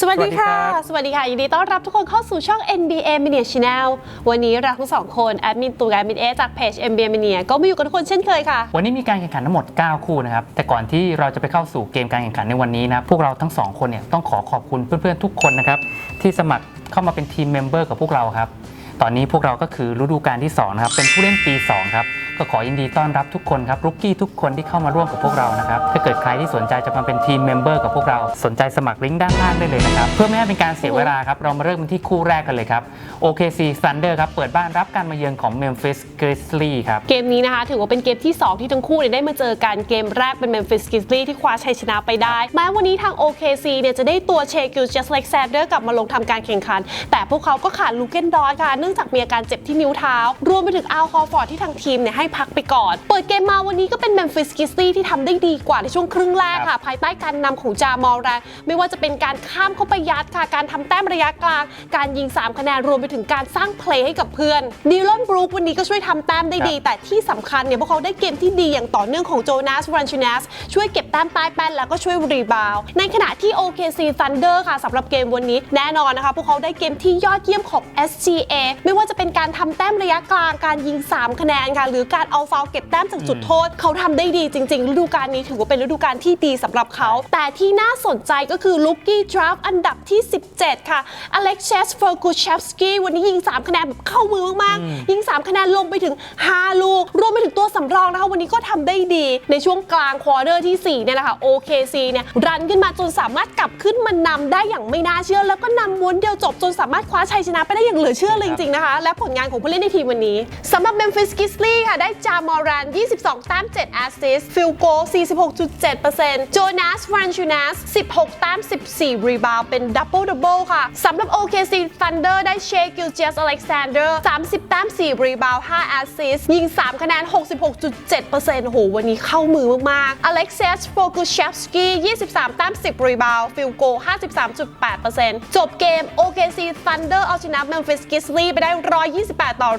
สวัสดีค่ะ สวัสดีค่ะ ยินดีต้อนรับทุกคนเข้าสู่ช่อง NBA Mania Channel วันนี้เราทั้งสองคน แอดมินตูกับแอดมินเอจากเพจ NBA Mania ก็มาอยู่กับทุกคนเช่นเคยค่ะ วันนี้มีการแข่งขันทั้งหมด 9 คู่นะครับ แต่ก่อนที่เราจะไปเข้าสู่เกมการแข่งขันในวันนี้นะ พวกเราทั้งสองคนเนี่ยต้องขอขอบคุณเพื่อนๆทุกคนนะครับ ที่สมัครเข้ามาเป็นทีมเมมเบอร์กับพวกเราครับ ตอนนี้พวกเราก็คือฤดูกาลที่2นะครับ เป็นผู้เล่นปี 2 ครับก็ขอยินดีต้อนรับทุกคนครับรุกกี้ทุกคนที่เข้ามาร่วมกับพวกเรานะครับถ้าเกิดใครที่สนใจจะมาเป็นทีมเมมเบอร์กับพวกเราสนใจสมัครลิงก์ด้านล่างได้เลยนะครับเพื่อไม่ให้เป็นการเสียเวลาครับเรามาเริ่มกันที่คู่แรกกันเลยครับ OKC Thunder ครับเปิดบ้านรับการมาเยือนของ Memphis Grizzlies ครับเกมนี้นะคะ ถือว่าเป็นเกมที่ 2 ที่ทั้งคู่เนี่ยได้มาเจอกันเกมแรกเป็น Memphis Grizzlies ที่คว้าชัยชนะไปได้แม้วันนี้ทาง OKC เนี่ยจะได้ตัวเชกิลเจสเล็กแซนเดอร์กลับมาลงทำการแข่งขัน แต่พวกเขาก็ขาดลูเกนดอนค่ะเนื่องจากมีอาการเจ็บที่นิ้วเท้า รวมไปถึงอัลคอฟอร์ดที่ทางทีมเนี่ยให้พักไปก่อน เปิดเกมมาวันนี้ก็เป็น Memphis Grizzlies ที่ทำได้ดีกว่าในช่วงครึ่งแรกค่ะ ภายใต้การนำของจามอลแรงไม่ว่าจะเป็นการข้ามเข้าไปยัดค่ะ การทำแต้มระยะกลาง การยิง 3 คะแนนรวมไปถึงการสร้างเพลย์ให้กับเพื่อนดิลอนบรูควันนี้ก็ช่วยทำแต้มได้ดี แต่ที่สำคัญเนี่ยพวกเขาได้เกมที่ดีอย่างต่อเนื่องของโจนาสรันชูนัสช่วยเก็บแต้มใต้แป้นแล้วก็ช่วยรีบาวด์ในขณะที่ OKC Thunder ค่ะสำหรับเกมวันนี้แน่นอนนะคะพวกเขาได้เกมที่ยอดเยี่ยมของ SGA ไม่ว่าจะเป็นการทำแต้มระยะกลางการยิง 3 คะแนนค่ะหรือการเอาฟาวล์เก็บแต้มจากจุดโทษ เขาทำได้ดีจริง ๆ ฤดูกาลนี้ถือว่าเป็นฤดูกาลที่ดีสำหรับเขา แต่ที่น่าสนใจก็คือลูกี้ดราฟอันดับที่ 17 ค่ะอเล็กเชสเฟอร์กูเชฟสกี้วันนี้ยิง 3 คะแนนแบบเข้ามือมากๆ ยิง 3 คะแนนลงไปถึง 5 ลูก รวมไปถึงตัวสำรองนะคะวันนี้ก็ทำได้ดีในช่วงกลางควอเตอร์ที่ 4 เนี่ยแหละค่ะ OKC เนี่ยรันขึ้นมาจนสามารถกลับขึ้นมานำได้อย่างไม่น่าเชื่อ แล้วก็นำม้วนเดียวจบจนสามารถคว้าชัยชนะไปได้อย่างเหลือเชื่อเลยจริงๆนะคะ และผลงานของผู้เล่นในทีมวันนี้สำหรับ Memphis Grizzlies ค่ะได้จามอรัน 22 แต้ม 7 แอสซิสฟิลโก 46.7%โจนาสรันชูนัส 16 แต้ม 14 รีบาวเป็นดับเบิลดับเบิลค่ะ สำหรับ OKC Thunder ได้เชกิลเจสอเล็กซานเดอร์ 30 แต้ม 4 รีบาว5แอสซิสยิง 3 คะแนน 66.7%โห วันนี้เข้ามือมากๆอเล็กเซสโฟกุเชฟสกี้ 23 แต้ม 10 รีบาวฟิลโก 53.8%จบเกม OKC Thunder เอาชนะ Memphis Grizzlies ไปได้ 128 ต่อ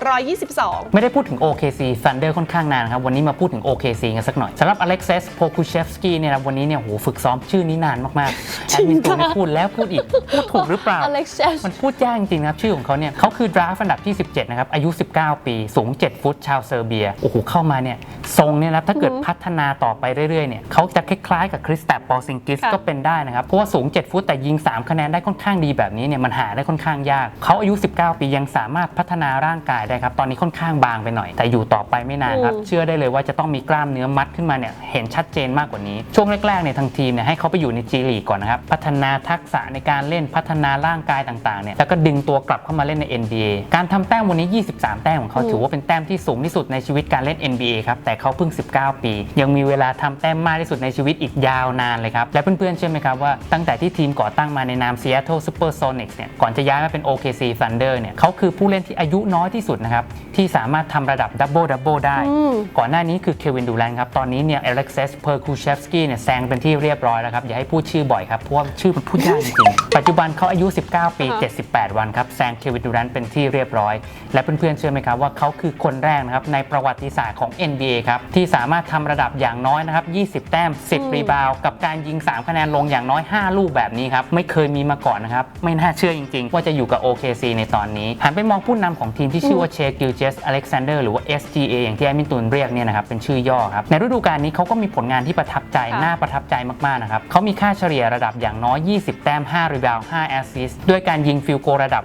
122 ไม่ได้พูดถึง OKC Thunder ค่อนข้างนานครับ วันนี้มาพูดถึง OKC กันสักหน่อยสำหรับ Alexis Pokushevsky เนี่ยนะวันนี้เนี่ยโหฝึกซ้อมชื่อนี้นานมากๆแอดมินตูนี่พูดแล้วพูดอีก พูดถูกหรือเปล่า Alexis มันพูดยากจริงๆนะครับ ชื่อของเขาเนี่ยเขาคือดราฟอันดับที่ 17 นะครับ อายุ 19 ปี สูง 7 ฟุต ชาวเซอร์เบีย โอ้โห เข้ามาเนี่ยทรงเนี่ยนะถ้าเกิดพัฒนาต่อไปเรื่อยๆเนี่ยเขาจะคล้ายๆกับคริสตัปปอซิงกิสค่ะก็เป็นได้นะครับ เพราะว่าสูง 7 ฟุตแต่ยิง 3 คะแนนได้ค่อนข้างดีแบบนี้เนี่ยมันหาได้ค่อนข้างยากเขาอายุ 19 ปียังสามารถพัฒนาร่างกายได้ครับตอนนี้ค่อนข้างบางไปหน่อย แต่อยู่ต่อไปไม่นานครับอืมเชื่อได้เลยว่าจะต้องมีกล้ามเนื้อมัดขึ้นมาเนี่ยเห็นชัดเจนมากกว่านี้ ช่วงแรกๆเนี่ยทางทีมเนี่ยให้เขาไปอยู่ในจีลีก่อนนะครับ พัฒนาทักษะในการเล่นพัฒนาร่างกายต่างๆเนี่ยแล้วก็ดึงตัวกลับเข้ามาเล่นใน NBA การทำแต้มวันนี้ 23 แต้มของเขาอืมถือว่าเป็นแต้มที่สูงที่สุดในชีวิตการเล่น NBA ครับแต่เขาเพิ่ง 19 ปี ยังมีเวลาทำแต้มมากที่สุดในชีวิตอีกยาวนานเลยครับและเพื่อนๆเชื่อไหมครับว่าตั้งแต่ที่ทีมก่อตั้งมาในนาม Seattle Supersonics เนี่ยก่อนจะย้ายมาเป็น OKC Thunder เนี่ยเขาคือผู้เล่นที่อายุน้อยที่สุดนะครับที่สามารถทำระดับดับเบิลดับเบิลได้อืมก่อนหน้านี้คือเควินดูแลนครับ ตอนนี้เนี่ยเอเล็กเซสเพอร์คูเชฟสกี้เนี่ยแซงเป็นที่เรียบร้อยแล้วครับ อย่าให้พูดชื่อบ่อยครับ เพราะว่าชื่อมันพูดยากจริงๆปัจจุบันเขาอายุ 19 ปีอ่าฮะ78 วันครับแซงเควินดูแลนเป็นที่เรียบร้อย และเพื่อนๆเชื่อไหมครับว่าเขาคือคนแรกนะครับในประวัติศาสตร์ของ NBA ครับที่สามารถทำระดับอย่างน้อยนะครับ 20 แต้ม 10 รีบาวกับการยิง 3 คะแนนลงอย่างน้อย 5 ลูกแบบนี้ครับไม่เคยมีมาก่อนนะครับไม่น่าเชื่อจริง ๆ ว่าจะอยู่กับ OKC ในตอนนี้หันไปมองผู้นำของทีมที่ชื่อว่าเชกิลเจสอเล็กซานเดอร์หรือว่า SGA อย่างที่แอดมินตูนเรียกเนี่ยนะครับเป็นชื่อย่อครับในฤดูกาลนี้เขาก็มีผลงานที่ประทับใจค่ะ น่าประทับใจมากๆนะครับเขามีค่าเฉลี่ยระดับอย่างน้อย 20 แต้ม 5 รีบาว5แอสซิสต์ด้วยการยิงฟิลโกระดับ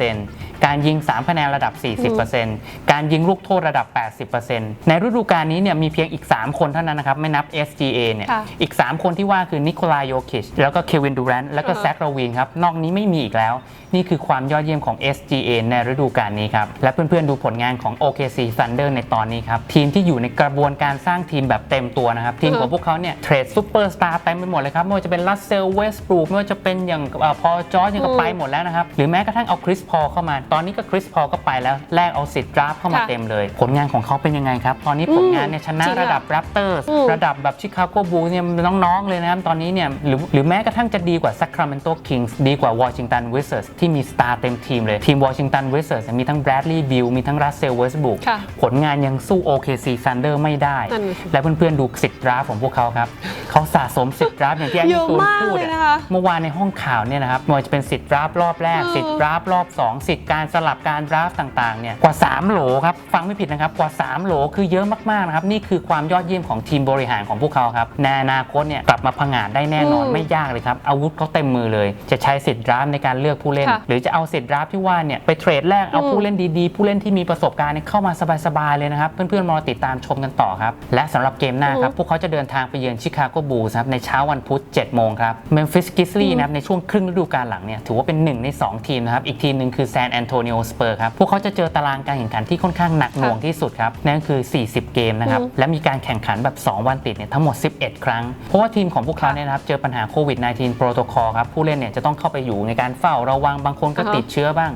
50%การยิง 3 คะแนนระดับ 40%การยิงลูกโทษระดับ 80%ในฤดูกาลนี้เนี่ยมีเพียงอีก 3 คนเท่านั้นนะครับไม่นับ SGA เนี่ยค่ะ อีก 3 คนที่ว่าคือนิโคลายโยคิชแล้วก็เควินดูแรนต์แล้วก็อ่าฮะแซคราวินครับนอกนี้ไม่มีอีกแล้ว นี่คือความยอดเยี่ยมของ SGA ในฤดูกาลนี้ครับและเพื่อนๆดูผลงานของ OKC Thunder ในตอนนี้ครับ ทีมที่อยู่ในกระบวนการสร้างทีมแบบเต็มตัวนะครับ ทีมของพวกเขาเนี่ยเทรดซูเปอร์สตาร์เต็มไปหมดเลยครับ ไม่ว่าจะเป็นลัสเซลเวสบรูไม่ว่าจะเป็นอย่างพอจอร์จยังก็ไปหมดแล้วนะครับ หรือแม้กระทั่งเอาคริสพอลเข้ามา ตอนนี้ก็คริสพอลก็ไปแล้วแลกเอาสิทธิ์ดราฟเข้ามาค่ะเต็มเลย ผลงานของเขาเป็นยังไงครับ ตอนนี้ผลงานเนี่ยชนะจริงอะระดับ Raptors อืมระดับแบบชิคาโกบูลเนี่ยน้องๆเลยนะครับตอนนี้เนี่ยหรือหรือแม้กระทั่งจะดีกว่า Sacramento Kings ดีกว่า Washington Wizards ที่มีสตาร์เต็มทีมเลยทีม Washington Wizards เนี่ยมีทั้ง Bradley Beal มีทั้ง Russell Westbrook ค่ะผลงานยังสู้ OKC Thunder ไม่ได้ นั่นน่ะสิและเพื่อนๆดูสิทธิ์ดราฟของพวกเขาครับ เขาสะสมสิทธิ์ดราฟอย่างที่แอนเยนี่อะตูนมากพูดเลยอะนะคะ เมื่อวานในห้องข่าวเนี่ยนะครับไม่ว่าจะเป็นสิทธิ์ดราฟต์รอบแรกเออสิทธิ์ดราฟต์รอบ2สิทธิ์การสลับการดราฟต์ต่างๆเนี่ยกว่า 3 โหลครับ ฟังไม่ผิดนะครับ กว่า 3 โหลคือเยอะมากๆนะครับนี่คือความยอดเยี่ยมของทีมบริหารของพวกเขาครับในอนาคตเนี่ยกลับมาพังาดได้แน่นอนอืมไม่ยากเลยครับอาวุธเขาเต็มมือเลย จะใช้สิทธิ์ดราฟต์ในการเลือกผู้เล่น ค่ะ หรือจะเอาสิทธิ์ดราฟต์ที่ว่าเนี่ยไปเทรดแรกเอาอืมผู้เล่นดีๆ ผู้เล่นที่มีประสบการณ์เนี่ยเข้ามาสบายๆเลยนะครับ เพื่อนๆมารอติดตามชมกันต่อครับ และสำหรับเกมหน้าครับ พวกเขาจะเดินทางไปเยือนชิคาโกบูลส์ครับในเช้าวันพุธ7โมงครับเมมฟิสกิสลีนะครับในช่วงครึ่งฤดูกาลหลังเนี่ยถือว่าเป็นหนึ่งใน 2 ทีมนะครับ อีกทีมหนึ่งคือแซนแอนโทนิโอสเปอร์ครับ พวกเขาจะเจอตารางการแข่งขันที่ค่อนข้างหนักหน่วงที่สุดครับนั่นคือ 40 เกมนะครับอืมและมีการแข่งขันแบบ 2 วันติดเนี่ยทั้งหมด 11 ครั้งเพราะว่าทีมของพวกเขาเนี่ยนะครับเจอปัญหาโควิด -19 โปรโตคอลครับผู้เล่นเนี่ยจะต้องเข้าไปอยู่ในการเฝ้าระวังบางคนก็อ่าฮะติดเชื้อบ้าง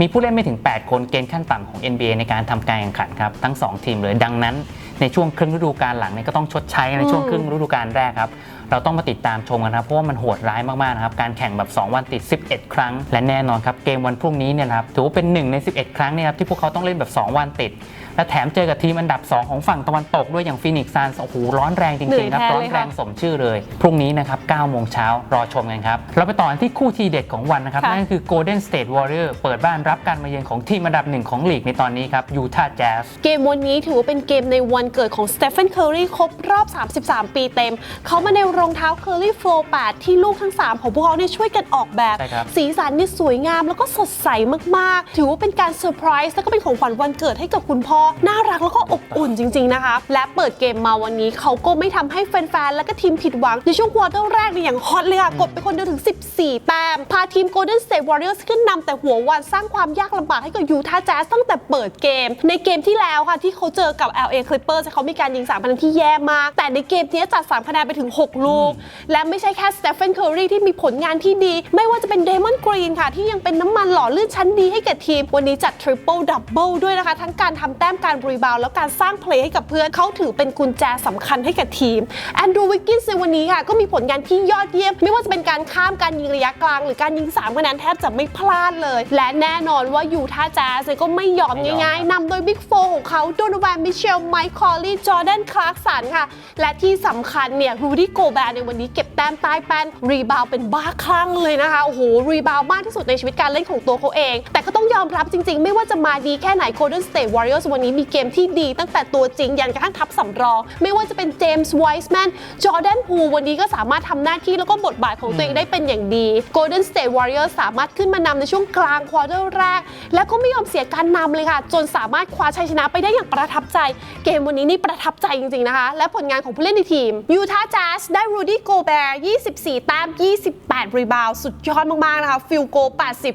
มีผู้เล่นไม่ถึง 8 คนเกณฑ์ขั้นต่ำของ NBA ในการทำการแข่งขันครับทั้ง 2 ทีมเลยดังนั้นในช่วงครึ่งฤดูกาลหลังเนี่ยก็ต้องชดใช้ในช่วงอืมครึ่งฤดูกาลแรกครับเราต้องมาติดตามชมกันครับเพราะว่ามันโหดร้ายมากๆนะครับการแข่งแบบ 2 วันติด 11 ครั้ง และแน่นอนครับเกมวันพรุ่งนี้เนี่ยนะครับถือว่าเป็น 1 ใน 11 ครั้งเนี่ยครับที่พวกเขาต้องเล่นแบบ 2 วันติด และแถมเจอกับทีมอันดับ 2 ของฝั่งตะวันตกด้วยอย่างฟินิกซ์ซันส์โอ้โหร้อนแรงจเหนื่ริอยงๆครับแทนร้อนเลยแรค่ะงสมชื่อเลย พรุ่งนี้นะครับ9โมงเช้ารอชมกันครับเราไปต่อกันที่คู่ทีเด็ดของวันนะครับค่ะนั่นคือ Golden State Warrior เปิดบ้านรับการมาเยือนของทีมอันดับหนึ่งของลีกในตอนนี้ครับ Utah Jazz เกมวันนี้ถือว่าเป็นเกมในวันเกิดของสเตฟ a นเคอรีครบรอบ 33 ปีเต็ม เขามาในรองเท้า Curry Flow 8 ที่ลูกทั้ง 3 ของพวกเขาเนี่ยช่วยกันออกแบบ ใช่ครับ สีสันนี่สวยงามแล้วก็สดใสมากๆ ถือว่าเป็นการเซอร์ไพรส์แล้วก็เป็นของขวัญวันเกิดให้กับคุณพ่อ น่ารักแล้วก็อบอุ่นจริง ๆ นะคะ และเปิดเกมมาวันนี้เขาก็ไม่ทำให้แฟน ๆ และก็ทีมผิดหวัง ในช่วงควอเตอร์แรกเนี่ยอย่างฮอตเลยค่ะ กดไปคนเดียวถึง 14 แต้ม พาทีม Golden State Warriors ขึ้นนำแต่หัววันสร้างความยากลำบากให้กับยูทาห์แจ๊สตั้งแต่เปิดเกม ในเกมที่แล้วค่ะที่เขาเจอกับ LA Clippers เขามีการยิง3คะแนนที่แย่มาก แต่ในเกมนี้จัด3คะแนนไปถึง 6ลูกและไม่ใช่แค่สเตฟ a นเคอรีที่มีผลงานที่ดี ไม่ว่าจะเป็นเดมอน กรีนค่ะ ที่ยังเป็นน้ำมันหล่อลื่นชั้นดีให้กับทีม วันนี้จัดทริปเปิลดับเบิลด้วยนะคะ ทั้งการทำแต้มการรีบาวแล้วการสร้างเพลย์ให้กับเพื่อนเขาถือเป็นกุญแจสำคัญให้กับทีมแอนดรูวิกกินส์ในวันนี้ค่ะก็มีผลงานที่ยอดเยี่ยม ไม่ว่าจะเป็นการข้ามการยิงระยะกลาง หรือการยิง3คะแนนแทบจะไม่พลาดเลย และแน่นอนว่ายูทาห์แจ๊สก็ไม่ยอมไม่ยอมง่ายๆนำโดยบิ๊กโฟของเขาโดนแวนมิเชลไมค์คอลลี่จอร์แดนคลาร์กสันค่ะ และที่สำคัญเนี่ยรูดี้โกแบร์ในวันนี้เก็บแต้มใต้แป้นรีบาวเป็นบ้าคลั่งเลยนะคะโอ้โหรีบาวมากที่สุดในชีวิตการเล่นของตัวเขาเอง แต่ก็ต้องยอมรับจริง ๆ ไม่ว่าจะมาดีแค่ไหน Golden State Warriors วันนี้มีเกมที่ดี ตั้งแต่ตัวจริงยันกระทั่งทัพสำรอง ไม่ว่าจะเป็นเจมส์ไวส์แมนจอร์แดนพูวันนี้ก็สามารถทำหน้าที่แล้วก็บทบาทของตัวเองได้เป็นอย่างดี Golden State Warriors สามารถขึ้นมานำในช่วงกลางควอเตอร์แรก และก็ไม่ยอมเสียการนำเลยค่ะ จนสามารถคว้าชัยชนะไปได้อย่างประทับใจ เกมวันนี้นี่ประทับใจจริง ๆ นะคะ และผลงานของผู้เล่นในทีมยูทาห์แจ๊สได้รูดี้โกแบร์24แต้ม28รีบาวสุดยอดมากๆนะคะฟิลโก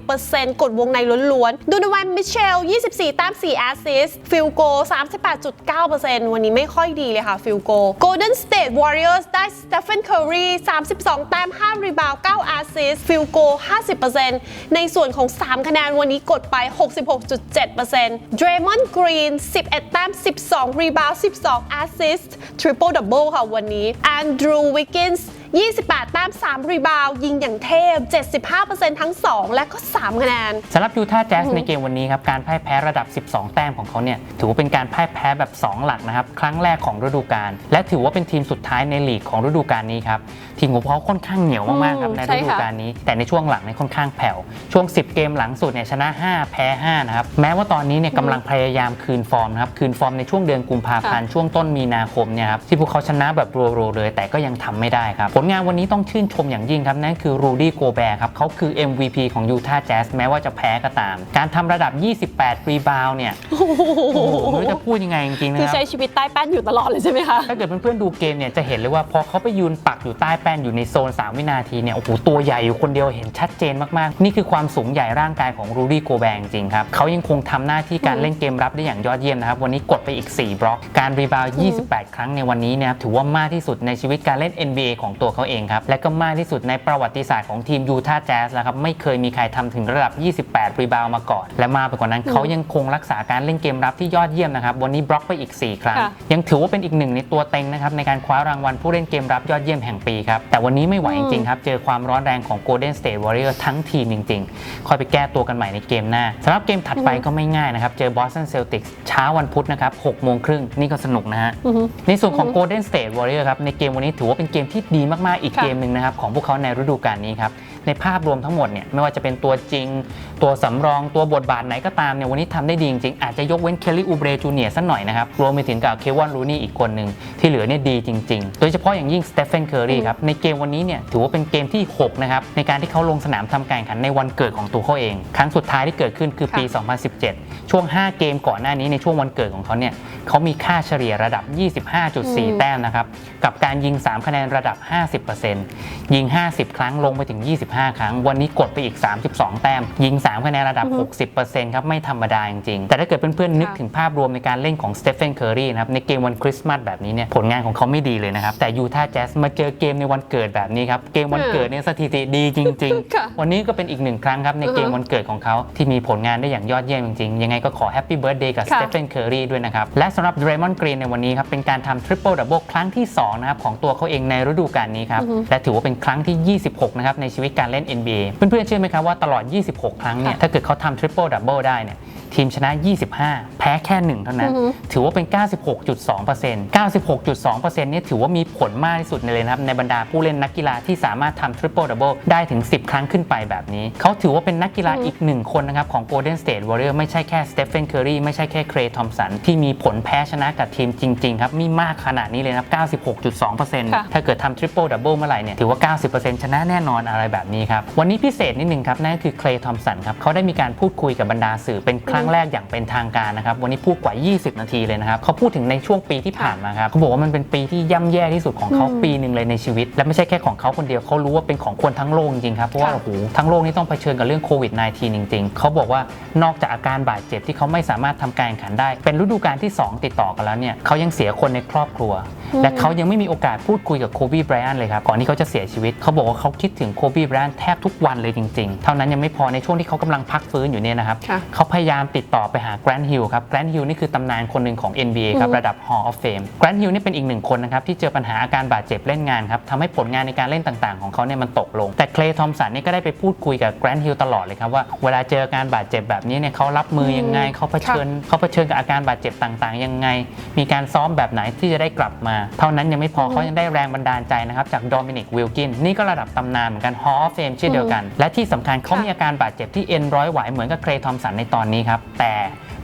80%กดวงในล้วนๆ ดูนวันมิเชล 24 แต้ม 4 แอสซิสฟิลโก 38.9%วันนี้ไม่ค่อยดีเลยค่ะฟิลโก Golden State Warriors ได้ Stephen Curry 32 แต้ม 5 รีบาว 9 แอสซิสฟิลโก 50%ในส่วนของ 3 คะแนนวันนี้กดไป 66.7% Draymond Green 11 แต้ม 12 รีบาว 12 แอสซิสต์ Triple Double ค่ะวันนี้ Andrew Wiggins 28 แต้ม 3 รีบาวด์ยิงอย่างเทพ 75%ทั้ง 2 และก็ 3 คะแนนสำหรับยูทาห์แจ๊สในเกมวันนี้ครับ การพ่ายแพ้ระดับ 12 แต้มของเขาเนี่ย ถือว่าเป็นการพ่ายแพ้แบบ 2 หลักนะครับ ครั้งแรกของฤดูกาลและถือว่าเป็นทีมสุดท้ายในลีกของฤดูกาลนี้ครับ ทีมของเขาค่อนข้างเหนียวมากๆครับอืมในใช่ฤค่ะดูกาลนี้ แต่ในช่วงหลังเนี่ยค่อนข้างแผ่ว ช่วง 10 เกมหลังสุดเนี่ยชนะ 5 แพ้ 5 นะครับ แม้ว่าตอนนี้เนี่ยกำลังพยายามคืนฟอร์มนะครับ คืนฟอร์มในช่วงเดือนกุมภาพันธ์ช่วงต้นมีนาคมเนี่ยครับที่พวกเขาชนะแบบรัวๆเลย แต่ก็ยังทำไม่ได้ครับ ผลงานวันนี้ต้องชื่นชมอย่างยิ่งครับ นั่นคือรูดี้โกแบร์ครับเขาคือ MVP ของยูทาห์แจ๊สแม้ว่าจะแพ้ก็ตาม การทำระดับ 28 รีบาวด์เนี่ยโอ้โหไม่รู้จะพูดยังไงจริงๆนะคือครับใช้ชีวิตใต้แป้นอยู่ตลอดเลยใช่ไหมคะถ้าเกิดเพื่อนๆดูเกมเนี่ยจะเห็นเลยว่าพอเขาไปยืนปักอยู่ใต้แป้นอยู่ในโซน 3 วินาทีเนี่ย โอ้โห ตัวใหญ่อยู่คนเดียวเห็นชัดเจนมาก ๆ นี่คือความสูงใหญ่ร่างกายของรูดี้โกแบงจริงๆครับเขายังคงทำหน้าที่การเล่นเกมรับได้อย่างยอดเยี่ยมนะครับ วันนี้กดไปอีก 4 บล็อก การรีบาวด์28 ครั้งในวันนี้เนี่ยถือว่ามากที่สุดในชีวิตการเล่น NBA ของตัวตัวเขาเองครับ และก็มากที่สุดในประวัติศาสตร์ของทีมยูทาห์แจ๊สแล้วครับ ไม่เคยมีใครทำถึงระดับ 28 รีบาวด์มาก่อน และมากไปกว่านั้นเขายังคงรักษาการเล่นเกมรับที่ยอดเยี่ยมนะครับ วันนี้บล็อกไปอีก 4 ครั้งค่ะยังถือว่าเป็นอีกหนึ่งในตัวเต็งนะครับในการคว้ารางวัลผู้เล่นเกมรับยอดเยี่ยมแห่งปีครับแต่วันนี้ไม่ไหวจริงๆครับ เจอความร้อนแรงของ Golden State Warriors ทั้งทีมจริงๆคอยไปแก้ตัวกันใหม่ในเกมหน้าสำหรับเกมถัดไปก็ไม่ง่ายนะครับ เจอ Boston Celtics เช้าวันพุธนะครับ6โมงครึ่งนี่ก็สนุกนะฮะอือฮึในส่วนของ Golden State Warrior ครับ ในเกมวันนี้ถือว่าเป็นเกมที่ดีมากๆ อีกค่ะเกมหนึ่งนะครับของพวกเขาในฤดูกาลนี้ครับ ในภาพรวมทั้งหมดเนี่ยไม่ว่าจะเป็นตัวจริง ตัวสำรองตัวบทบาทไหนก็ตามเนี่ยวันนี้ทำได้ดีจริงๆ อาจจะยกเว้นเคลลี่อูเบรจูเนียสักหน่อยนะครับ รวมไปถึงกับเควันรูนี่อีกคนหนึ่งที่เหลือเนี่ยดีจริงๆ โดยเฉพาะอย่างยิ่งสเตฟ e n นเคอรีครับ ในเกมวันนี้เนี่ยถือว่าเป็นเกมที่ 6 นะครับ ในการที่เขาลงสนามทำการแข่งขันในวันเกิดของตัวเขาเอง ครั้งสุดท้ายที่เกิดขึ้นคือปี 2017 ช่วง 5 เกมก่อนหน้านี้ในช่วงวันเกิดของเขาเนี่ยเขามีค่าเฉลี่ยระดับ 25.4 แต้มนะครับกับการยิง 3 คะแนนระดับ 50%ยิง 50 ครั้งลงไปถึง 25 ครั้ง วันนี้กดไปอีก 32 แต้มยิง3คะแนนระดับ 60%ครับไม่ธรรมดาจริงๆ แต่ถ้าเกิดเพื่อนๆนึกค่ะถึงภาพรวมในการเล่นของสเตฟ e n นเคอรีนะครับในเกมวันคริสต์มาสแบบนี้เนี่ยผลงานของเขาไม่ดีเลยนะครับ แต่ยูทาห์แจ๊สมาเจอเกมในวันเกิดแบบนี้ครับเกมวันเกิดเนี่ยสถิติดีจริงค่ะๆวันนี้ก็เป็นอีกหนึ่งครั้งครับในเกมอือฮึวันเกิดของเขาที่มีผลงานได้อย่างยอดเยี่ยมจริงๆ ยังไงก็ขอแฮปปี้เบิร์ดเดย์กับสค่ะเตฟ n นเคอรีด้วยนะครับและสำหรับ Draymond Green ในวันนี้ครับเป็นการทำทริปเปิลดับเบิลครั้งที่2นะครับของตัวเขาเองในฤดูกาลนี้ครับและถือว่าเป็นครั้งที่ 26นะครับในชีวิตการเล่น NBA เพื่อนๆเชื่อไหมครับว่าตลอด 26 ครั้งเนี่ยค่ะถ้าเกิดเขาทำทริปเปิลดับเบิลได้เนี่ยทีมชนะ 25 แพ้แค่ 1 เท่านั้นอือฮึถือว่าเป็น 96.2% 96.2%เนี่ยถือว่ามีผลมากที่สุดเลยนะครับ ในบรรดาผู้เล่นนักกีฬาที่สามารถทำทริปเปิลดับเบิลได้ถึง 10 ครั้งขึ้นไปแบบนี้ เขาถือว่าเป็นนักกีฬาอีกหนึ่งคนนะครับ ของ Golden State Warrior ไม่ใช่แค่สเตฟ e n นเคอรีไม่ใช่แค่เครย์ทอมสัน ที่มีผลแพ้ชนะกับทีมจริง ๆ ครับ มีมากขนาดนี้เลยนะครับ 96.2%ค่ะถ้าเกิดทำทริปเปิลดับเบิลเมื่อไหร่เนี่ยถือว่า 90%ชนะแน่นอนอะไรแบบนี้ครับวันนี้พิเศษนิดนึงครับนั่นก็คือเคลย์ทอมสันครับเขาได้มีการพูดคุยกับบรรดาสื่อเป็นครั้งแรกอย่างเป็นทางการนะครับวันนี้พูดกว่า 20 นาทีเลยนะครับเขาพูดถึงในช่วงปีที่ผ่านมาครับเขาบอกว่ามันเป็นปีที่ย่ำแย่ที่สุดของเขาอืมปีหนึ่งเลยในชีวิต และไม่ใช่แค่ของเขาคนเดียวเขารู้ว่าเป็นของคนทั้งโลกจริงๆครับเพราะว่าค่ะโอ้โหทั้งโลกนี่ต้องเผชิญกับเรื่องโควิด -19 จริง ๆเขาบอกว่านอกจากอาการบาดเจ็บที่เขาไม่สามารถทำการแข่งขันได้ เป็นฤดูกาลที่สองติดต่อกันแล้วเนี่ยเขายังเสียคนในครอบครัว และเขายังไม่มีโอกาสพูดคุยกับโคบีไบรอันเลยครับก่อนที่เขาจะเสียชีวิตเขาบอกว่าเขาคิดถึงโคบีไบรอันแทบทุกวันเลยจริง ๆ เท่านั้นยังไม่พอในช่วงที่เขากำลังพักฟื้นอยู่เนี่ยนะครับค่ะเขาพยายามติดต่อไปหาแกรน t ์ฮิลครับแกรน t ์ฮิลนี่คือตำนานคนหนึ่งของ NBA ครับอืมระดับ Hall of Fame แกรน t ์ฮิลนี่เป็นอีกหนึ่งคนนะครับที่เจอปัญหาอาการบาดเจ็บเล่นงานครับทำให้ผลงานในการเล่นต่างๆ ของเขาเนี่ยมันตกลง แต่เคลย์ทอมสันนี่ก็ได้ไปพูดคุยกับแกรน t ์ฮิลตลอดเลยครับว่าเวลาเจออาการบาดเจ็บแบบนี้เนี่ยเขารับมือยังไงเขาเผชิญเขาเผชิญกับอาการบาดเจ็บต่างๆ ยังไง มีการซ้อมแบบไหนที่จะได้กลับมา เท่านั้นยังไม่พอเขายังได้แรงบันดาลใจนะครับจากโดมินิกวิลกินนี่ก็ระดับตำนานเหมือนกัน Hall of Fame เช่นเดียวกัน และที่สำคัญเขามีอาการบาดเจ็บที่เอ็นร้อยหวายเหมือนกับเคลย์ทอมสันในตอนนี้ครับ แต่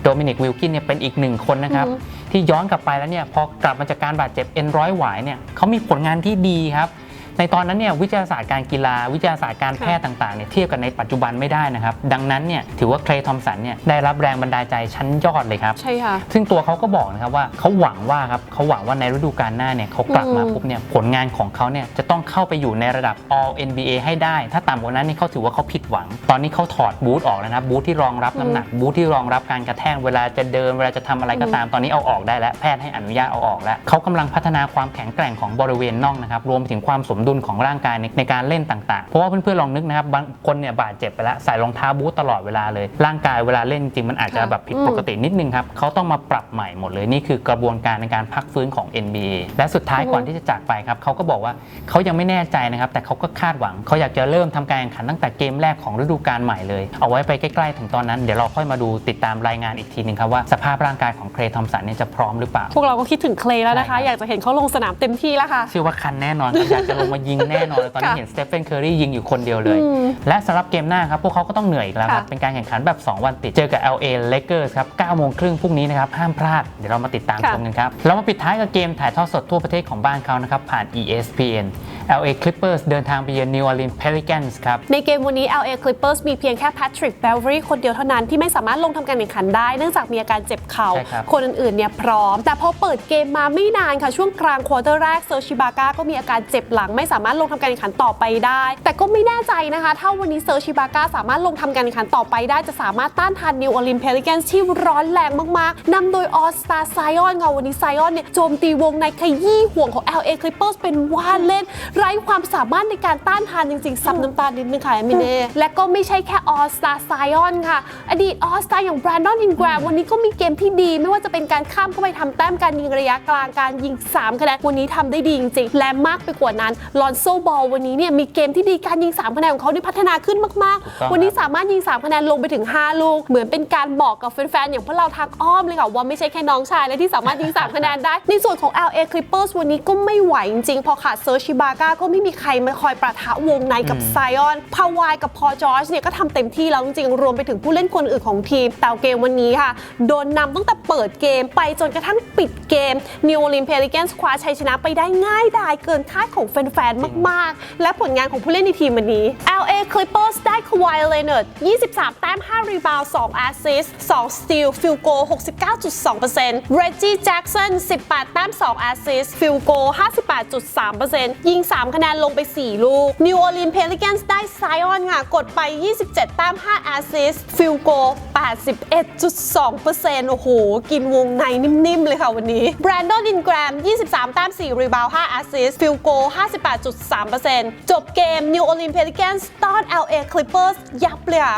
โดมินิกวิลกินเนี่ยเป็นอีกหนึ่งคนนะครับอือฮึที่ย้อนกลับไปแล้วเนี่ยพอกลับมาจากการบาดเจ็บเอ็นร้อยหวายเนี่ยเขามีผลงานที่ดีครับ ในตอนนั้นเนี่ยวิทยาศาสตร์การกีฬา วิทยาศาสตร์การแพทย์ต่างๆเนี่ยเทียบกันในปัจจุบันไม่ได้นะครับดังนั้นเนี่ยถือว่าเคลย์ทอมสันเนี่ยได้รับแรงบันดาลใจชั้นยอดเลยครับใช่ค่ะซึ่งตัวเขาก็บอกนะครับว่าเขาหวังว่าครับเขาหวังว่าในฤดูกาลหน้าเนี่ยเขากลับมาอืมปุ๊บเนี่ยผลงานของเขาเนี่ยจะต้องเข้าไปอยู่ในระดับ All NBA ให้ได้ ถ้าต่ำกว่านั้นเนี่ยเขาถือว่าเขาผิดหวัง ตอนนี้เขาถอดบูทออกแล้วนะครับบูทที่รองรับน้ำหนักบูทที่รองรับการกระแทกเวลาจะเดินเวลาจะทำอะไรก็ตามตอนนี้เอาออกได้แล้วแพทย์ให้อนุญาตเอาออกแล้วเขากำลังพัฒนาความแข็งแกร่งของบริเวณน่องนะครับรวมไปถึงความสมดุลของร่างกายในในการเล่นต่างๆ เพราะว่าเพื่อนๆลองนึกนะครับบางคนเนี่ยบาดเจ็บไปแล้วใส่รองเท้าบูทตลอดเวลาเลย ร่างกายเวลาเล่นจริงๆมันอาจจะแบบผิดปกติปกตินิดนึงครับเขาต้องมาปรับใหม่หมดเลยนี่คือกระบวนการในการพักฟื้นของ NBA และสุดท้ายอือฮึก่อนที่จะจากไปครับเขาก็บอกว่าเขายังไม่แน่ใจนะครับแต่เขาก็คาดหวังเขาอยากจะเริ่มทำการแข่งขันตั้งแต่เกมแรกของฤดูกาลใหม่เลย เอาไว้ไปใกล้ๆ ถึงตอนนั้นเดี๋ยวเราค่อยมาดูติดตามรายงานอีกทีหนึงครับว่าสภาพร่างกายของเคลย์ทอมสันเนี่ยจะพร้อมหรือเปล่าพวกเราก็คิดถึงเคลย์แล้วนะใช่ครัคะบอยากจะเห็นเขาลงสนามเต็มที่แล้วค่ะเชื่อว่าคันแน่นอนครับอยากจะลงมายิงแน่นอนเลยตอนนี้ค่ะเห็นสเตฟ n นเคอรียิงอยู่คนเดียวเลยอืมและสำหรับเกมหน้าครับ พวกเขาก็ต้องเหนื่อยอีกแล้วครับค่ะเป็นการแข่งขันแบบ 2 วันติด เจอกับ LA Lakers ครับ9โมงครึ่งพรุ่งนี้นะครับ ห้ามพลาด เดี๋ยวเรามาติดตามค่ะชมกันครับ เรามาปิดท้ายกับเกมถ่ายทอดสดทั่วประเทศของบ้านเขานะครับผ่าน ESPN LA Clippers เดินทางไปเยือน New Orleans Pelicans ครับ ในเกมวันนี้ LA Clippers มีเพียงแค่ Patrick Beverly คนเดียวเท่านั้นที่ไม่สามารถลงทำการแข่งขันได้ เนื่องจากมีอาการเจ็บเข่าใช่ครับคนอื่นๆเนี่ยพร้อม แต่พอเปิดเกมมาไม่นานค่ะ ช่วงกลางควอเตอร์แรกเซอร์ชิบาก้าก็มีอาการเจ็บหลัง ไม่สามารถลงทำการแข่งขันต่อไปได้ แต่ก็ไม่แน่ใจนะคะ ถ้าวันนี้เซอร์ชิบาก้าสามารถลงทำการแข่งขันต่อไปได้จะสามารถต้านทาน New Orleans Pelicans ที่ร้อนแรงมากๆนำโดยออสตาไซออนค่ะวันนี้ไซออนเนี่ยโจมตีวงในขยี้ห่วงของ LA Clippers เป็นว่าเล่นไร้ความสามารถในการต้านทานจริงๆซับน้ำตาลนิดนึงค่ะเมเน่และก็ไม่ใช่แค่ออสตาไซออนค่ะ อดีตออสตาอย่างแบรนดอนอินแกรมวันนี้ก็มีเกมที่ดี ไม่ว่าจะเป็นการข้ามเข้าไปทำแต้มการยิงระยะกลางการยิง3คะแนนวันนี้ทำได้ดีจริงๆ และมากไปกว่านั้นลอนโซบอลวันนี้เนี่ยมีเกมที่ดีการยิง3คะแนนของเขานี่พัฒนาขึ้นมากถูกต้องๆวันนี้สามารถยิง3คะแนนลงไปถึง 5 ลูก เหมือนเป็นการบอกกับแฟนๆอย่างพวกเราทางอ้อมเลยค่ะว่าไม่ใช่แค่น้องชายและที่สามารถยิง3คะแนนได้ในส่วนของ LA Clippers วันนี้ก็ไม่ไหวจริงๆพอขาดเซอร์ชิบาก้าก็ไม่มีใครมาคอยประทะวงในกับไซออนพาวายกับพอจอร์จเนี่ยก็ทำเต็มที่แล้วจริงๆ รวมไปถึงผู้เล่นคนอื่นของทีมแต่เกมวันนี้ค่ะ โดนนำตั้งแต่เปิดเกมไปจนกระทั่งปิดเกม New Orleans Pelicans คว้าชัยชนะไปได้ง่ายดายเกินคาดของแฟนๆ มากๆ และผลงานของผู้เล่นในทีมวันนี้ LA Clippers ได้ Kawhi Leonard 23 แต้ม 5 รีบาวด์2แอสซิสต์2สตีลฟิลโก 69.2% Reggie Jackson 18 แต้ม 2 แอสซิสต์ฟิลโก 58.3%ยิง3 คะแนนลงไป 4 ลูก New Orleans Pelicans ได้ Zion ค่ะ กดไป 27 แต้ม 5 แอสซิสต์ฟิลโก 81.2%โอ้โห กินวงในนิ่มๆ เลยค่ะวันนี้ Brandon Ingram 23 แต้ม 4 รีบาวด์5แอสซิสต์ฟิลโก 58.3%จบเกม New Orleans Pelicans ต้อน LA Clippers ยับเลยค่ะ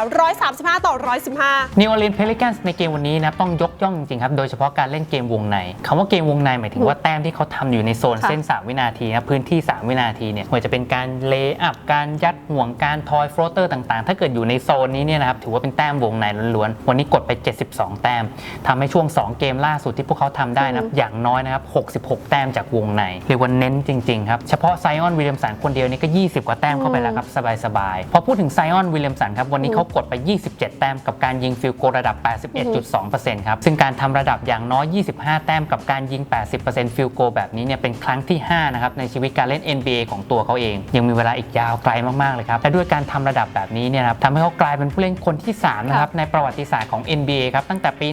135 ต่อ 115 New Orleans Pelicans ในเกมวันนี้นะต้องยกย่องจริงๆครับ โดยเฉพาะการเล่นเกมวงในคำว่าเกมวงในหมายถึงว่าแต้มที่เขาทำอยู่ในโซนค่ะเส้น 3 วินาทีนะพื้นที่ 3 วินาทีเนี่ยไม่ว่าจะเป็นการเลย์อัพการยัดห่วงการทอยฟลอเตอร์ต่างๆ ถ้าเกิดอยู่ในโซนนี้เนี่ยนะครับถือว่าเป็นแต้มวงในล้วนๆ วันนี้กดไป 72 แต้มทำให้ช่วง 2 เกมล่าสุดที่พวกเขาทำได้นะอย่างน้อยนะครับ 66 แต้มจากวงในเรียกว่าเน้นจริงๆครับ เฉพาะไซออนวิลเลียมสันคนเดียวนี่ก็ 20 กว่าแต้มเข้าไปแล้วครับ สบายๆ พอพูดถึงไซออนวิลเลียมสันครับ วันนี้เขากดไป 27 แต้มกับการยิงฟิลโกลระดับ 81.2%ครับซึ่งการทำระดับอย่างน้อย 25 แต้มกับการยิง 80%ฟิลโกแบบนี้เนี่ยเป็นครั้งที่5นะครับในชีวิตการเล่น NBA ของตัวเขาเอง ยังมีเวลาอีกยาวไกลมากๆเลยครับและด้วยการทำระดับแบบนี้เนี่ยนะครับทำให้เขากลายเป็นผู้เล่นคนที่3นะครับในประวัติศาสตร์ของ NBA ครับตั้งแต่ปี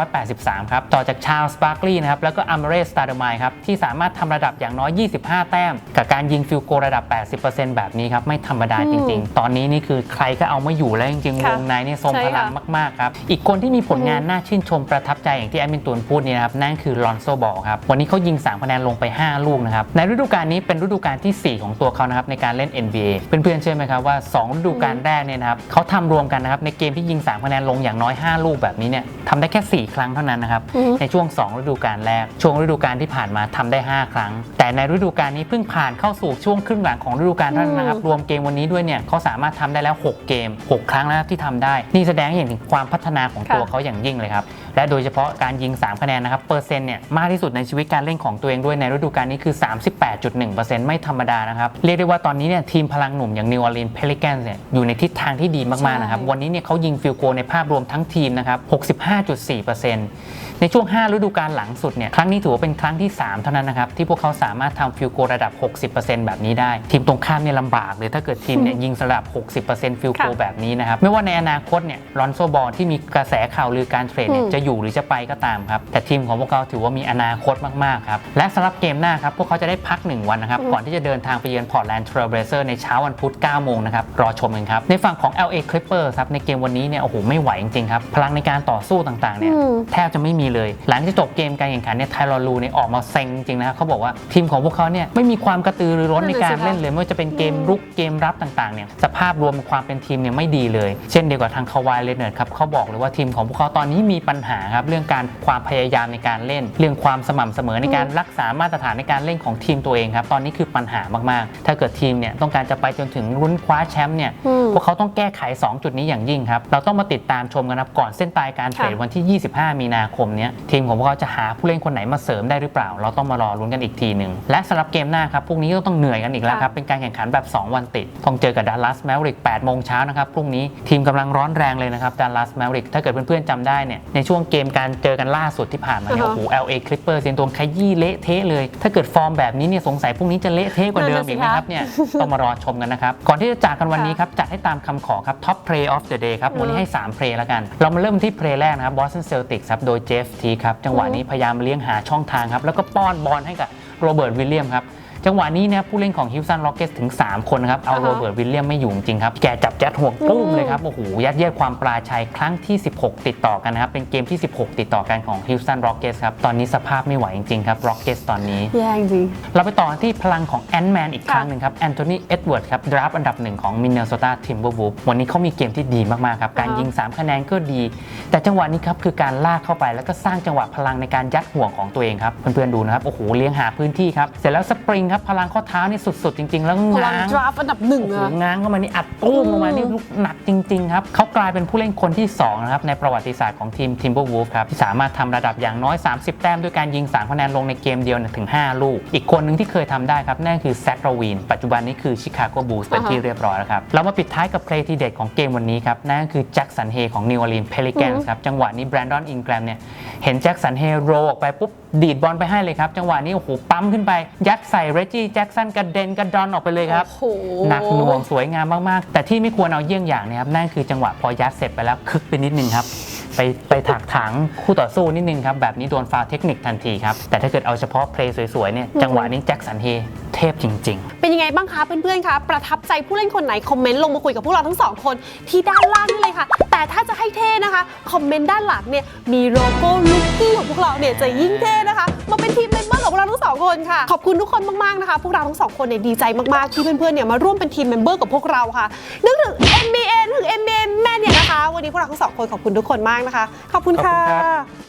1983 ครับต่อจากชาร์ลส์บาร์คลีย์นะครับแล้วก็อัมเรสตาเดมายครับที่สามารถทำระดับอย่างน้อย 25 แต้ม กับการยิงฟิลโกระดับ 80%แบบนี้ครับไม่ธรรมดาจริง ๆ ตอนนี้นี่คือใครก็เอาไม่อยู่แล้วจริงๆวค่ะงในเนี่ยทรงพลังใช่ค่ะมากๆครับอีกคนที่มีผลงานน่าชื่นชมประทับใจอย่างที่แอดมินตูนพูดนี่นะครับนั่นคือลอนโซบอลครับวันนี้เขายิง3คะแนนลงไป 5 ลูกนะครับในฤดูกาลนี้เป็นฤดูกาลที่ 4 ของตัวเขานะครับในการเล่น NBA เพื่อนๆเชื่อไหมครับว่า2ฤดูกาลแรกเนี่ยนะครับเขาทำรวมกันนะครับในเกมที่ยิง3คะแนนลงอย่างน้อย 5 ลูกแบบนี้เนี่ยทำได้แค่ 4 ครั้งเท่านั้นนะครับอือฮึในช่วง 2 ฤดูกาลแรก ช่วงฤดูกาลที่ผ่านมาทำได้ 5 ครั้ง แต่ในฤดูกาลนี้เพิ่งผ่านเข้าสู่ช่วงครึ่งหลังของฤดูกาลเท่านั้นนะครับรวมเกมวันนี้ด้วยเนี่ยเขาสามารถทำได้แล้ว 6 เกม 6 ครั้งแล้วที่ทำได้ นี่แสดงให้เห็นถึงความพัฒนาของตัวค่ะเขาอย่างยิ่งเลยครับและโดยเฉพาะการยิง 3 คะแนนนะครับเปอร์เซ็นต์เนี่ยมากที่สุดในชีวิตการเล่นของตัวเองด้วยในฤดูกาลนี้คือ 38.1%ไม่ธรรมดานะครับ เรียกได้ว่าตอนนี้เนี่ยทีมพลังหนุ่มอย่าง New Orleans Pelicans เนี่ยอยู่ในทิศทางที่ดีมากๆนะครับใช่วันนี้เนี่ยเขายิงฟิลโกลในภาพรวมทั้งทีมนะครับ 65.4% ในช่วง 5 ฤดูกาลหลังสุดเนี่ยครั้งนี้ถือว่าเป็นครั้งที่ 3 เท่านั้นนะครับ ที่พวกเขาสามารถทำฟิลโกลระดับ 60%แบบนี้ได้ ทีมตรงข้ามเนี่ยลำบากเลยถ้าเกิดทีมเนี่ยยิงระดับ 60%ฟิลโกลค่ะแบบนี้นะครับ ไม่ว่าในอนาคตเนี่ยลอนโซบอลที่มีกระแสข่าวลือการเทรดเนี่ยอืมจะอยู่หรือจะไปก็ตามครับ แต่ทีมของพวกเขาถือว่ามีอนาคตมาก ๆ ครับ และสำหรับเกมหน้าครับ พวกเขาจะได้พัก 1 วันนะครับ ก่อนที่จะเดินทางไปเยือนพอร์ตแลนด์เทรลเบรเซอร์ในเช้าวันพุธ 9 โมงนะครับ รอชมกันครับ ในฝั่งของ LA Clippers ครับในเกมวันนี้เนี่ยโอ้โหไม่ไหวจริงๆครับพลังในการต่อสู้ต่างๆเนี่ยอืมแทบจะไม่มีเลย หลังจากจบเกมการแข่งขันเนี่ยไทรอลูเนี่ยออกมาเซ็งจริงนะครับเขาบอกว่าทีมของพวกเขาเนี่ยไม่มีความกระตือรือร้นในการเล่นเลยไม่ว่าจะเป็นเกมรุกเกมรับต่างๆเนี่ยสภาพรวมความเป็นทีมเนี่ยไม่ดีเลย เช่นเดียวกับทางคาวายเลเนอร์ครับเขาบอกเลยว่าทีมของพวกเขาตอนนี้มีปัญหาครับเรื่องการความพยายามในการเล่น เรื่องความสม่ำเสมอในการรักษามาตรฐานในการเล่นของทีมตัวเองครับตอนนี้คือปัญหามากๆ ถ้าเกิดทีมเนี่ยต้องการจะไปจนถึงรุ้นคว้าแชมป์เนี่ยพวกเขาต้องแก้ไข 2 จุดนี้อย่างยิ่งครับเราต้องมาติดตามชมกันครับก่อนเส้นตายการเทรดค่ะวันที่ 25 มีนาคมนี้ยทีมของพวกเขาจะหาผู้เล่นคนไหนมาเสริมได้หรือเปล่า เราต้องมารอลุ้นกันอีกทีหนึ่งและสำหรับเกมหน้าครับพรุ่งนี้ก็ต้องเหนื่อยกันอีกแล้วครับเป็นการแข่งขันแบบ 2 วันติดต้องเจอกับดัลลัสแมวริก8โมงเช้านะครับพรุ่งนี้ทีมกำลังร้อนแรงเลยนะครับดัลลัสแมวริกถ้าเกิดเพื่อนๆจำได้เนี่ยในช่วงเกมการเจอกันล่าสุดที่ผ่านมาเนี่ยอ่าโอ้ฮะโห LA Clippers เซียนตัวขยี้เละเทะเลย ถ้าเกิดฟอร์มแบบนี้เนี่ยสงสัยพรุ่งนี้จะเละเทะกว่าเดิมอีกนะครับเนี่ยต้องมารอชมกันนะครับก่อนที่จะจากกันวันนี้ครับจัดให้ตามคำขอครับ Top Play of the Day ครับวันนี้ให้3เพลย์แล้วกัน เรามาเริ่มที่เพลย์แรกนะครับ Boston Celtics ครับโดยเจฟทีครับจังหวะนี้พยายามเลี้ยงหาช่องทางครับ แล้วก็ป้อนบอลให้กับโรเบิร์ตวิลเลียมครับ จังหวะนี้เนี่ยผู้เล่นของฮิวสัน r ็อกเก็ตถึง 3 คนนะครับเอาอ่าฮะโรเบิร์ตวิลเลียมไม่อยู่จริงๆครับ แกจับยัดห่วงปุ้มเลยครับโอ้โหยัดเยียดความปราชัยครั้งที่ 16 ติดต่อกันนะครับเป็นเกมที่ 16 ติดต่อกันของ Houston Rockets ครับตอนนี้สภาพไม่ไหวจริงๆครับ Rockets ตอนนี้แย่จริงเราไปต่อที่พลังของแอนด์แมนอีกค่ะครั้งหนึ่งครับแอนโทนีเอ็ดเวิร์ดครับดราฟอันดับหนึ่งของมินเนโซตาทิมเบอร์วูฟวันนี้เขามีเกมที่ดีมากๆครับการอ่ายิยิง 3 คะแนนก็ดี แต่จังหวะนี้ครับคือการลากเข้าไปแล้วก็สร้างจังหวะพลังในการยัดห่วงของตัวเองครับเพื่อนๆดูนะครับโอ้โหเลี้ยงหาพื้นที่ครับเสร็จแล้วสปริงครับพลังข้อเท้านี่สุดๆ จริง ๆ แล้วพลังง้างดราฟต์อันดับหนึ่งโอ้โหอะ ง้างเข้ามานี่อัดตู้มลงมาอืมนี่ลูกหนักจริง ๆ ครับเขากลายเป็นผู้เล่นคนที่2นะครับในประวัติศาสตร์ของทีม Timberwolves ครับที่สามารถทำระดับอย่างน้อย 30 แต้มด้วยการยิง3คะแนนลงในเกมเดียวเนี่ยถึง 5 ลูก อีกคนหนึ่งที่เคยทำได้ครับนั่นคือแซคโรวีนปัจจุบันนี้คือชิคาโกบูลส์เป็นที่เรียบร้อยแล้วครับเรามาปิดท้ายกับเพลย์ทีเด็ดของเกมวันนี้ครับนั่นก็คือแจ็คสันเฮของนิวออร์ลีนเพลิแกนส์ครับจังหวะนี้แบรนดอนอิงแกรมเนี่ยเห็นแจ็คสันเฮโรออกไปปุ๊บดีดบอลไปให้เลยครับ จังหวะนี้โอ้โหปั๊มขึ้นไป ยัดใส่เรจจี้แจ็คสันกระเด็นกระดอนออกไปเลยครับโอ้โหหนักหน่วงสวยงามมากๆ แต่ที่ไม่ควรเอาเยี่ยงอย่างนะครับนั่นคือจังหวะพอยัดเสร็จไปแล้วคึกไปนิดนึงครับไปไปถักถางคู่ต่อสู้นิดนึงครับ แบบนี้โดนฟาวล์เทคนิคทันทีครับ แต่ถ้าเกิดเอาเฉพาะเพลย์สวยๆเนี่ยจังหวะนี้แจ็คสันเฮเทพจริง ๆ เป็นยังไงบ้างคะเพื่อนๆคะประทับใจผู้เล่นคนไหนคอมเมนต์ลงมาคุยกับพวกเราทั้งสองคนที่ด้านล่างนี่เลยค่ะ แต่ถ้าจะให้เท่นะคะคอมเมนต์ด้านหลังเนี่ยมีโลโก้ลูกกี้ของพวกเราเนี่ยจะยิ่งเท่นะคะ มาเป็นทีมเมมเบอร์ของพวกเราทั้งสองคนค่ะขอบคุณทุกคนมากๆนะคะ พวกเราทั้งสองคนเนี่ยดีใจมากๆที่เพื่อนๆเนี่ยมาร่วมเป็นทีมเมมเบอร์กับพวกเราค่ะนึกถึง NBA นึกถึง NBA แม่เนี่ยนะคะ วันนี้พวกเราทั้งสองคนขอบคุณทุกคนมากนะคะ ขอบคุณขอบคุณค่ะครับ